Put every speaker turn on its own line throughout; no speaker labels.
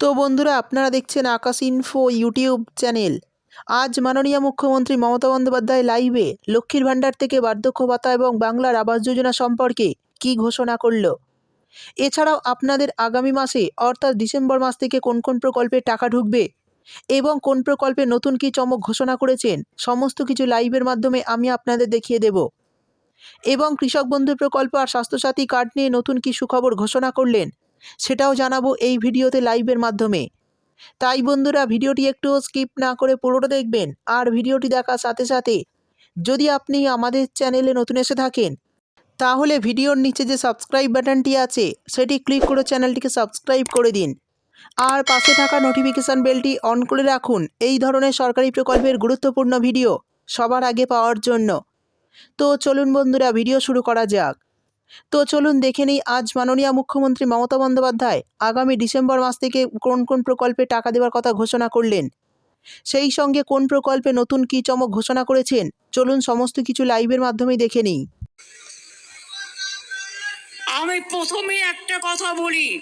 তো বন্ধুরা, আপনারা দেখছেন আকাশ ইনফো ইউটিউব চ্যানেল আজ মাননীয় মুখ্যমন্ত্রী মমতা বন্দ্যোপাধ্যায় লাইভে লক্ষ্মীর ভাণ্ডার থেকে বার্ধক্য ভাতা এবং বাংলার আবাস যোজনা সম্পর্কে কী ঘোষণা করল? এছাড়াও আপনাদের আগামী মাসে, অর্থাৎ ডিসেম্বর মাস থেকে কোন কোন প্রকল্পে টাকা ঢুকবে এবং কোন প্রকল্পে নতুন কী চমক ঘোষণা করেছেন, সমস্ত কিছু লাইভের মাধ্যমে আমি আপনাদের দেখিয়ে দেব। এবং কৃষক বন্ধু প্রকল্প আর স্বাস্থ্যসাথী কার্ড নিয়ে নতুন কী সুখবর ঘোষণা করলেন সেটাও জানাব এই ভিডিওতে লাইভের মাধ্যমে। তাই বন্ধুরা, ভিডিওটি একটু স্কিপ না করে পুরোটা দেখবেন আর ভিডিওটি দেখার সাথে সাথে যদি আপনি আমাদের চ্যানেলে নতুন এসে থাকেন, তাহলে ভিডিওর নিচে যে সাবস্ক্রাইব বাটনটি আছে, সেটি ক্লিক করে চ্যানেলটিকে সাবস্ক্রাইব করে দিন। আর পাশে থাকা নোটিফিকেশান বেলটি অন করে রাখুন, এই ধরনের সরকারি প্রকল্পের গুরুত্বপূর্ণ ভিডিও সবার আগে পাওয়ার জন্য। তো চলুন বন্ধুরা, ভিডিও শুরু করা যাক। তো চলুন দেখে নিই, আজ মাননীয় মুখ্যমন্ত্রী মমতা বন্দ্যোপাধ্যায় আগামী ডিসেম্বর মাস থেকে কোন কোন প্রকল্পে টাকা দেওয়ার কথা ঘোষণা করলেন? সেই সঙ্গে কোন প্রকল্পে নতুন কী চমক ঘোষণা করেছেন? চলুন সমস্ত কিছু লাইভের মাধ্যমেই দেখে নিই।
আমি প্রথমে একটা কথা বলি।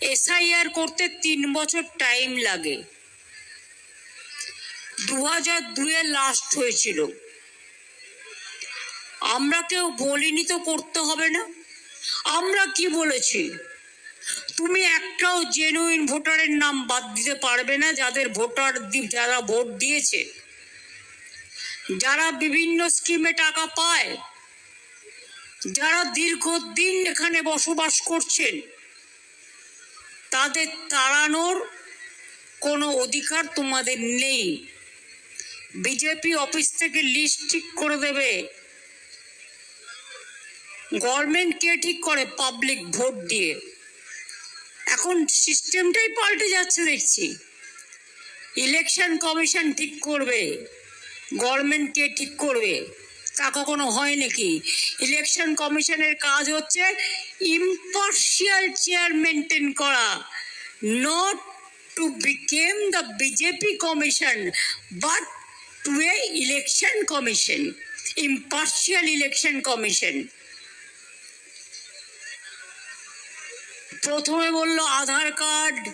এসআইআর করতে তিন বছর টাইম লাগে। দু হাজার দুয়ে লাস্ট হয়েছিল। আমরা কেউ বলিনি তো করতে হবে না। আমরা কি বলেছি? তুমি একটাও জেনুইন ভোটারের নাম বাদ দিতে পারবে না যাদের ভোটার যারা ভোট দিয়েছে। যারা বিভিন্ন স্কিমে টাকা পায়। যারা দীর্ঘদিন এখানে বসবাস করছেন। তাদের তাড়ানোর কোনো অধিকার তোমাদের নেই। বিজেপি অফিস থেকে লিস্ট ঠিক করে দেবে। গভর্নমেন্ট কে ঠিক করে? পাবলিক ভোট দিয়ে। এখন সিস্টেমটাই পাল্টে যাচ্ছে দেখছি। ইলেকশন কমিশন ঠিক করবে। গভর্নমেন্ট কে ঠিক করবে। তা কখনো হয় নাকি? ইলেকশন কমিশনের কাজ হচ্ছে ইম্পার্শিয়াল চেয়ার মেনটেন করা not to become the BJP commission but to a election commission impartial election commission প্রথমে বলল, আধার কার্ড।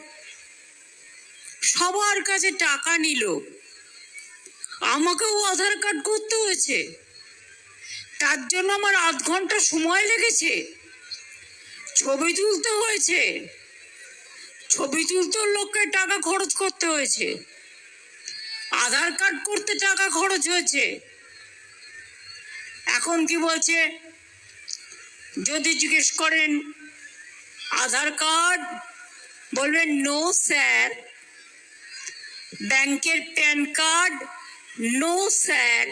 সবার কাছে টাকা নিল। আমাকেও আধার কার্ড করতে হয়েছে। তার জন্য আমার আধ ঘণ্টা সময় লেগেছে। ছবি তুলতে হয়েছে। ছবি তুলতেও লোককে টাকা খরচ করতে হয়েছে। আধার কার্ড করতে টাকা খরচ হয়েছে। এখন কি বলছে? যদি জিজ্ঞেস করেন, আধার কার্ড? বলবেন নো স্যার ব্যাংকের প্যান কার্ড? নো স্যার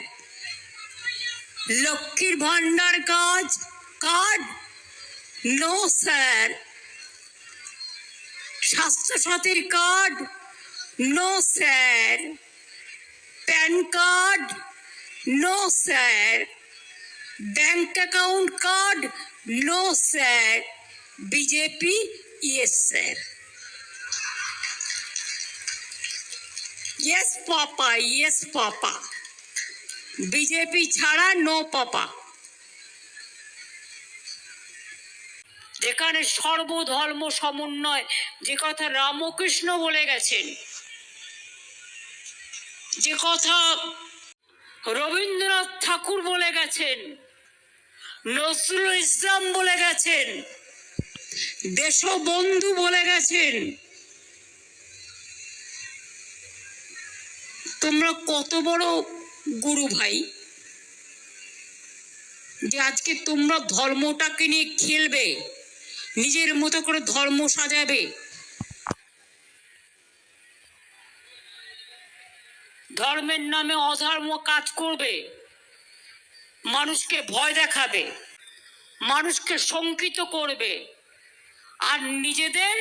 লক্ষ্মীর ভান্ডার কাজ? Card? No sir স্বাস্থ্যসাথীর card? No sir PAN card? No, sir. Bank account card? No, sir. BJP? Yes, sir. Yes, papa yes, papa. BJP ছাড়া নো, পাপা। যেখানে সর্বধর্ম সমন্বয়, যে কথা রামকৃষ্ণ বলে গেছেন যে কথা রবীন্দ্রনাথ ঠাকুর বলে গেছেন, নজরুল ইসলাম বলে গেছেন, দেশবন্ধু বলে গেছেন, তোমরা কত বড় গুরু ভাই যে আজকে তোমরা ধর্মটাকে নিয়ে খেলবে, নিজের মতো করে ধর্ম সাজাবে। ধর্মের নামে অধর্ম কাজ করবে। মানুষকে ভয় দেখাবে। মানুষকে শঙ্কিত করবে। আর নিজেদের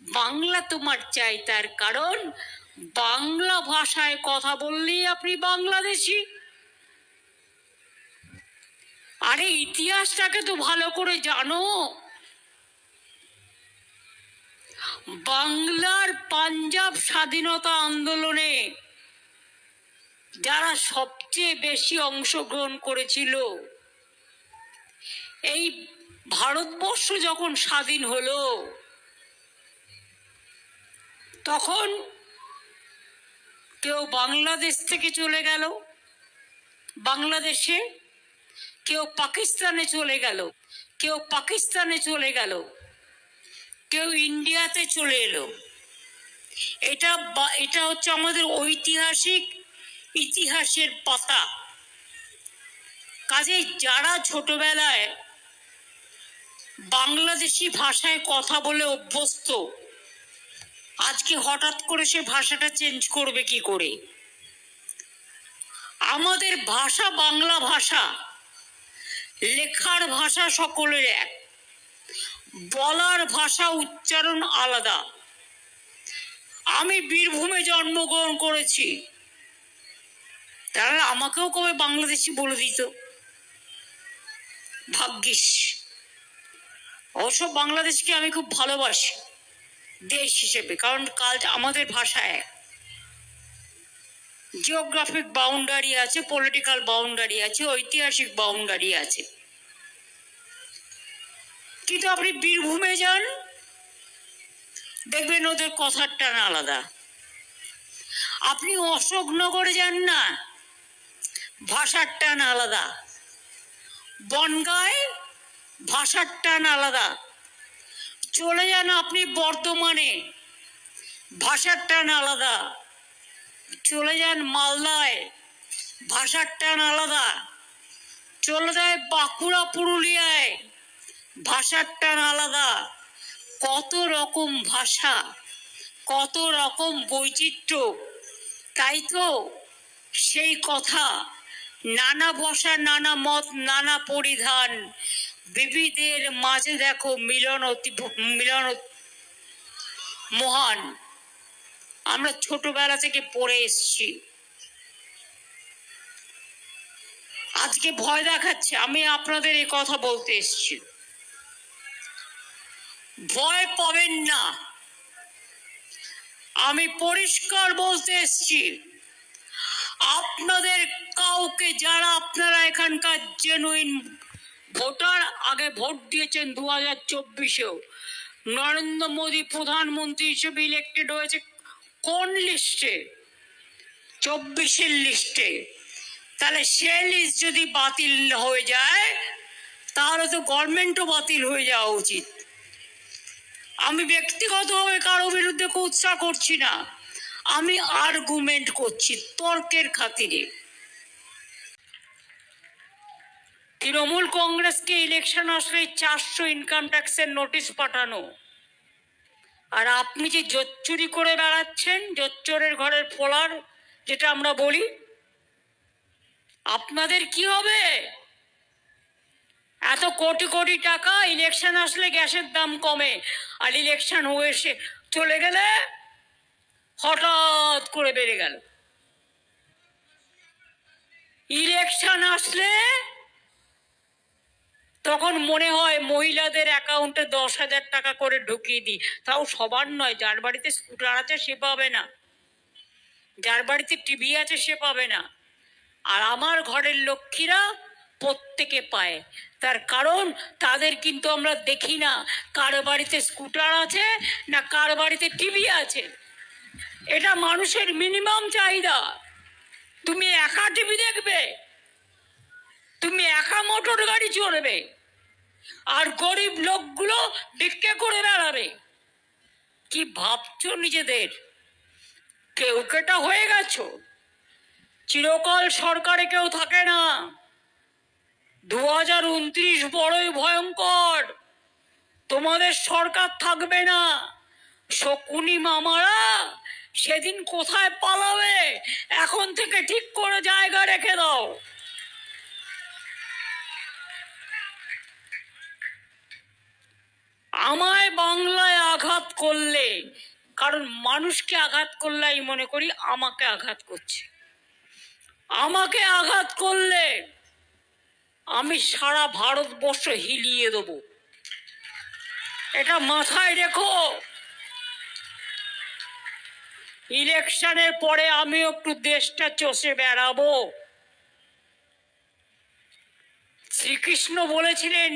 বাংলা তোমার চাই, তার কারণ বাংলা ভাষায় কথা বললেই আপনি বাংলাদেশি। আরে ইতিহাসটাকে তো ভালো করে জানো। বাংলার পাঞ্জাব স্বাধীনতা আন্দোলনে যারা সবচেয়ে বেশি অংশগ্রহণ করেছিল। এই ভারতবর্ষ যখন স্বাধীন হলো, তখন কেউ বাংলাদেশ থেকে চলে গেল, বাংলাদেশে কেউ পাকিস্তানে চলে গেল, কেউ পাকিস্তানে চলে গেল, কেউ ইন্ডিয়াতে চলে এলো। এটা এটা হচ্ছে আমাদের ঐতিহাসিক ইতিহাসের পাতা। কাজে যারা ছোটবেলায় বাংলাদেশি ভাষায় কথা বলে অভ্যস্ত, আজকে হঠাৎ করে সে ভাষাটা চেঞ্জ করবে কি করে? আমাদের ভাষা বাংলা ভাষা, লেখার ভাষা সকলের এক। বলার ভাষা উচ্চারণ আলাদা। আমি বীরভূমে জন্মগ্রহণ করেছি। তারা আমাকেও কবে বাংলাদেশি বলে দিত? ভাগ্যিস। অবশ্য বাংলাদেশকে আমি খুব ভালোবাসি, দেশ হিসেবে, কারণ কাল আমাদের ভাষায় জিওগ্রাফিক বাউন্ডারি আছে পলিটিক্যাল বাউন্ডারি আছে, ঐতিহাসিক বাউন্ডারি আছে। কিন্তু আপনি বীরভূমে যান, দেখবেন ওদের কথার টান আলাদা। আপনি অশোকনগরে যান না ভাষার টান আলাদা। বনগায় ভাষার টান আলাদা। চলে যান আপনি বর্ধমানে ভাষার টান আলাদা। চলে যান মালদায় ভাষার টান আলাদা। চলে যায় বাঁকুড়া, পুরুলিয়ায় ভাষার টান আলাদা। কত রকম ভাষা, কত রকম বৈচিত্র্য, তাই তো সেই কথা। নানা ভাষা, নানা মত, নানা পরিধান। বিবিধের মাঝে দেখো মিলন অতি মিলন মহান। আমরা ছোটবেলা থেকে পড়ে এসছি। আজকে ভয় দেখাচ্ছে, আমি আপনাদের এই কথা বলতে এসছি। ভয় পাবেন না। আমি পরিষ্কার বলতে এসছি। আপনাদের কাউকে যারা আপনারা এখানকার জেনুইন ভোটার, আগে ভোট দিয়েছেন দু হাজার চব্বিশেও। নরেন্দ্র মোদী প্রধানমন্ত্রী হিসেবে ইলেক্টেড হয়েছে কোন লিস্টে চব্বিশের লিস্টে তাহলে সে লিস্ট যদি বাতিল হয়ে যায়, তাহলে তো গভর্নমেন্টও বাতিল হয়ে যাওয়া উচিত। আমি ব্যক্তিগতভাবে কারও বিরুদ্ধে কুৎসা করছি না। আমি আর্গুমেন্ট করছি তর্কের খাতিরে। তৃণমূল কংগ্রেসকে ইলেকশন আসলে চারশো ইনকাম ট্যাক্সের নোটিশ পাঠানো। আর আপনি যে জোচ্চুরি করে বেড়াচ্ছেন জোচ্চোরের ঘরের ফোলার যেটা আমরা বলি, আপনাদের কি হবে? এত কোটি কোটি টাকা ইলেকশন আসলে গ্যাসের দাম কমে। আর ইলেকশন হয়ে এসে চলে গেলে হঠাৎ করে বেড়ে গেল। ইলেকশন আসলে তখন মনে হয় মহিলাদের অ্যাকাউন্টে দশ হাজার টাকা করে ঢুকিয়ে দিই। তাও সবার নয়, যার বাড়িতে স্কুটার আছে সে পাবে না। যার বাড়িতে টিভি আছে সে পাবে না। আর আমার ঘরের লক্ষ্মীরা প্রত্যেকে পায়। তার কারণ তাদের কিন্তু আমরা দেখি না কার বাড়িতে স্কুটার আছে না কার বাড়িতে টিভি আছে। এটা মানুষের মিনিমাম চাহিদা। তুমি একা টিভি দেখবে, তুমি একা মোটর গাড়ি চড়বে, আর গরিব লোকগুলো ভিক্ষে করে বেড়াবে। কি ভাবছ নিজেদের? কেউ কেটা হয়ে গেছো? চিরকাল সরকারে কেউ থাকে না। দু হাজার উনত্রিশ বড়ই ভয়ঙ্কর। তোমাদের সরকার থাকবে না। শকুনি মামারা সেদিন কোথায় পালাবে? এখন থেকে ঠিক করে জায়গা রেখে দাও। আমায় বাংলায় আঘাত করলে, কারণ মানুষকে আঘাত করলে আমি মনে করি আমাকে আঘাত করছে। আমাকে আঘাত করলে আমি সারা ভারতবর্ষ হিলিয়ে দেব। এটা মাথায় রেখো। ইলেকশনের পরে আমি একটু দেশটা চষে বেড়াবো। শ্রীকৃষ্ণ বলেছিলেন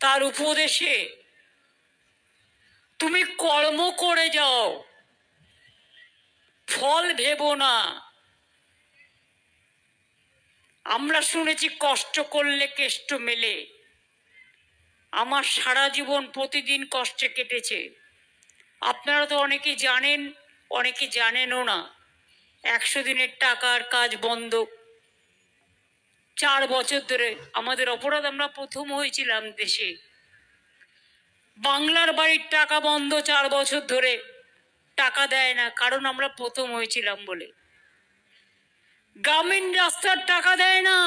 তার উপদেশে, তুমি কর্ম করে যাও, ফল ভেবো না। আমরা শুনেছি কষ্ট করলে কেষ্ট মেলে। আমার সারা জীবন প্রতিদিন কষ্টে কেটেছে। আপনারা তো অনেকে জানেন অনেকে জানেনও না, একশো দিনের টাকার কাজ বন্ধ। চার বছর ধরে আমাদের অপরাধ আমরা প্রথম হয়েছিলাম দেশে। বাংলার বাড়ির টাকা বন্ধ চার বছর ধরে, টাকা দেয় না, কারণ আমরা প্রথম হয়েছিলাম বলে। গ্রামীণ রাস্তার টাকা দেয় না,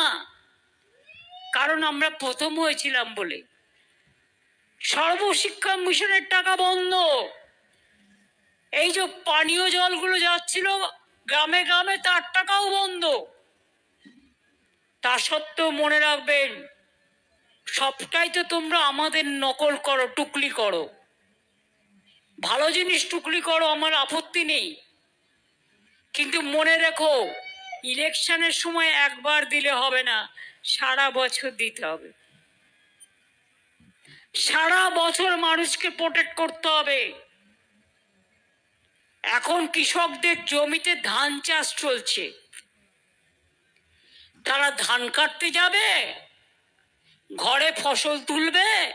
কারণ আমরা প্রথম হয়েছিলাম বলে। সর্বশিক্ষা মিশনের টাকা বন্ধ। এই যে পানীয় জলগুলো যাচ্ছিল, গ্রামে গ্রামে তার টাকাও বন্ধ। তা সত্ত্বেও মনে রাখবেন, সবটাই তো তোমরা আমাদের নকল করো, টুকলি করো। ভালো জিনিস টুকলি করো, আমার আপত্তি নেই। কিন্তু মনে রেখো, ইলেকশনের সময় একবার দিলে হবে না, সারা বছর দিতে হবে। সারা বছর মানুষকে প্রোটেক্ট করতে হবে। এখন কৃষকদের জমিতে ধান চাষ চলছে। তারা ধান কাটতে যাবে? ঘরে ফসল তুলবে?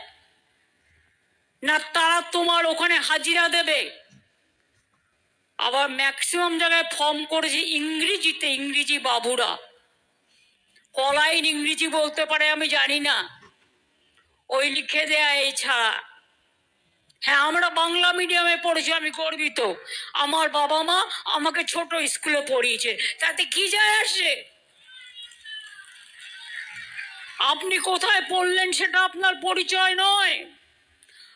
না তারা তোমার ওখানে হাজিরা দেবে? আবার ম্যাক্সিমাম জায়গায় ফর্ম করেছে ইংরেজিতে, ইংরেজি বাবুরা। কলাইন ইংরেজি বলতে পারে, আমি জানি না। ওই লিখে দেয়া এছাড়া হ্যাঁ আমরা বাংলা মিডিয়ামে পড়েছি, আমি গর্বিত। আমার বাবা মা আমাকে ছোট স্কুলে পড়িয়েছে। তাতে কি যায় আসে? আপনি কোথায় পড়লেন সেটা আপনার পরিচয় নয়।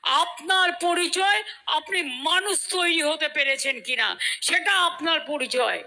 আপনার পরিচয় আপনি মানুষ তৈরি হতে পেরেছেন কিনা, সেটা আপনার পরিচয়।